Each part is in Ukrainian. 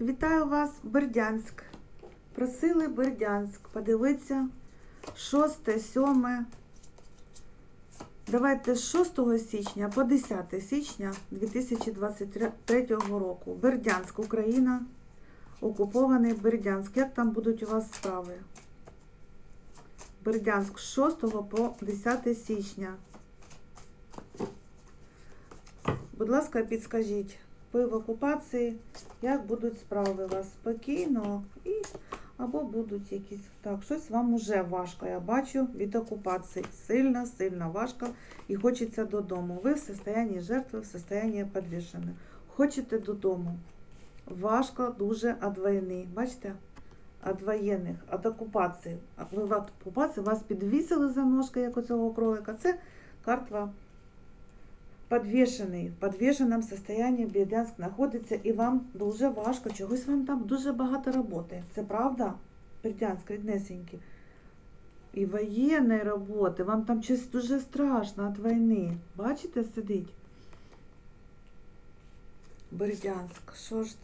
Вітаю вас, Бердянськ. Просили Бердянськ. Подивитися 6, 7. Давайте з 6 січня по 10 січня 2023 року. Бердянськ, Україна. Окупований Бердянськ. Як там будуть у вас справи? Бердянськ з 6 по 10 січня. Будь ласка, підскажіть, ви в окупації, як будуть справи у вас спокійно і або будуть якісь так, щось вам уже важко. Я бачу від окупації. Сильно, сильно важко і хочеться додому. Ви в состоянні жертви, в состоянні підвішені. Хочете додому. Важко дуже від війни. Бачите? Від воєнних, від окупації. Ви в окупації вас підвісили за ножки, як у цього кролика. Це картва подвішений, в подвішеному состоянні Бердянськ знаходиться, і вам дуже важко, чогось вам там дуже багато роботи. Це правда? Бердянськ, ріднесенький. І воєнної роботи, вам там щось дуже страшно від війни. Бачите, сидить? Бердянськ, що ж?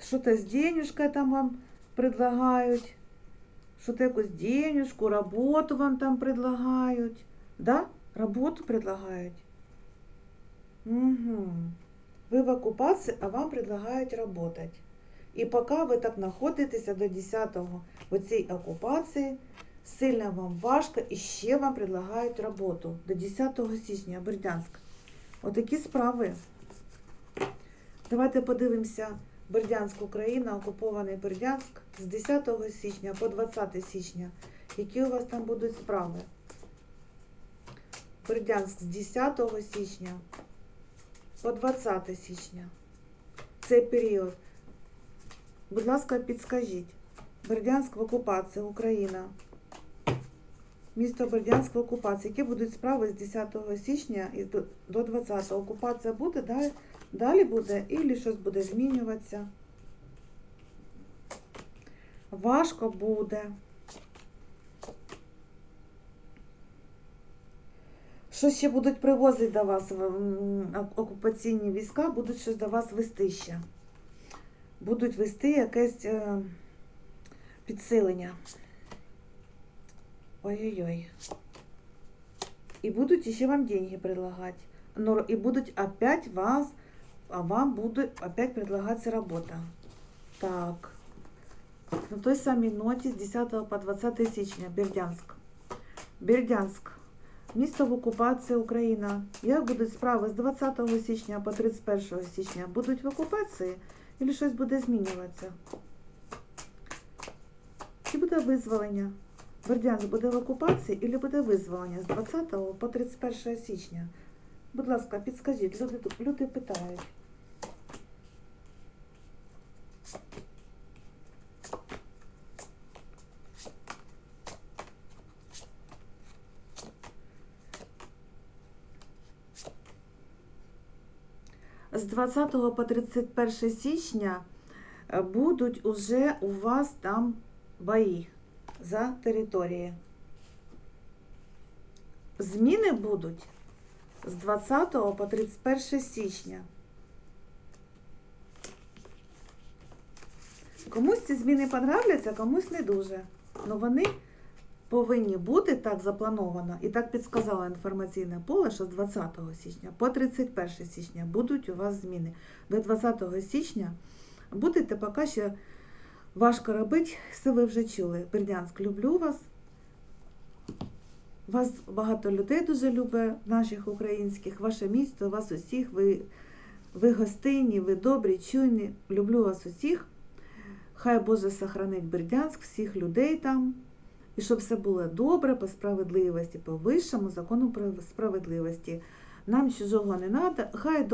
Що-то з денежкою там вам предлагають. Що-то якусь денежку, роботу вам там предлагають. Да? Роботу предлагають. Угу. Ви в окупації, а вам предлагають работать. І поки ви так знаходитеся до 10-го в цій окупації, сильно вам важко і ще вам предлагають роботу до 10 січня Бердянськ. Отакі справи. Давайте подивимося Бердянськ, Україна, окупований Бердянськ з 10 січня по 20 січня. Які у вас там будуть справи? Бердянськ з 10 січня по 20 січня. Цей період. Будь ласка, підскажіть. Бердянськ в окупації, Україна. Місто Бердянськ в окупації. Які будуть справи з 10 січня і до- до 20 Окупація буде, далі, далі буде, і щось буде змінюватися. Важко буде. Що ще будуть привозити до вас окупаційні війська, будуть щось до вас вести ще. Будуть вести якесь е, підсилення. Ой-ой-ой. І будуть ще вам деньги предлагати. Ну, і будуть опять вас, а вам буде опять предлагатися робота. Так. На той самій ноті з 10 по 20 січня Бердянськ. Бердянськ. Місто в окупації Україна. Як будуть справи з 20 січня по 31 січня? Будуть в окупації і щось буде змінюватися? Чи буде визволення? Бердянськ буде в окупації і буде визволення з 20 по 31 січня? Будь ласка, підскажіть, люди, люди питають. З 20 по 31 січня е, будуть уже у вас там бої за території. Зміни будуть з 20 по 31 січня. Комусь ці зміни понравляться, комусь не дуже. Ну вони повинні бути так заплановано і так підсказало інформаційне поле, що з 20 січня по 31 січня будуть у вас зміни. До 20 січня будете поки ще важко робити, все ви вже чули. Бердянськ, люблю вас. Вас багато людей дуже любить, наших українських, ваше місто, вас усіх. Ви, ви гостинні, ви добрі, чуйні. Люблю вас усіх. Хай Боже сохранить Бердянськ, всіх людей там. І щоб все було добре по справедливості, по вищому закону про справедливості. Нам чужого не треба, хай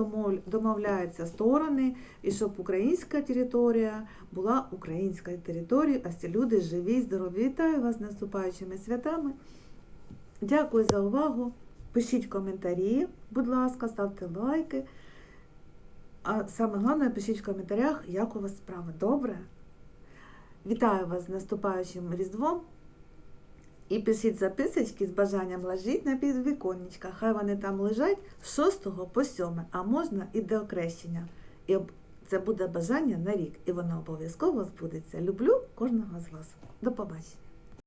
домовляються сторони, і щоб українська територія була українською територією, а всі люди живі, здорові. Вітаю вас з наступаючими святами. Дякую за увагу. Пишіть коментарі, будь ласка, ставте лайки. А саме головне, пишіть в коментарях, як у вас справи. Добре? Вітаю вас з наступаючим Різдвом. І пишіть записочки з бажанням лежить на підвіконничка. Хай вони там лежать з 6 по 7, а можна і до окрещення. І це буде бажання на рік, і воно обов'язково збудеться. Люблю кожного з вас. До побачення.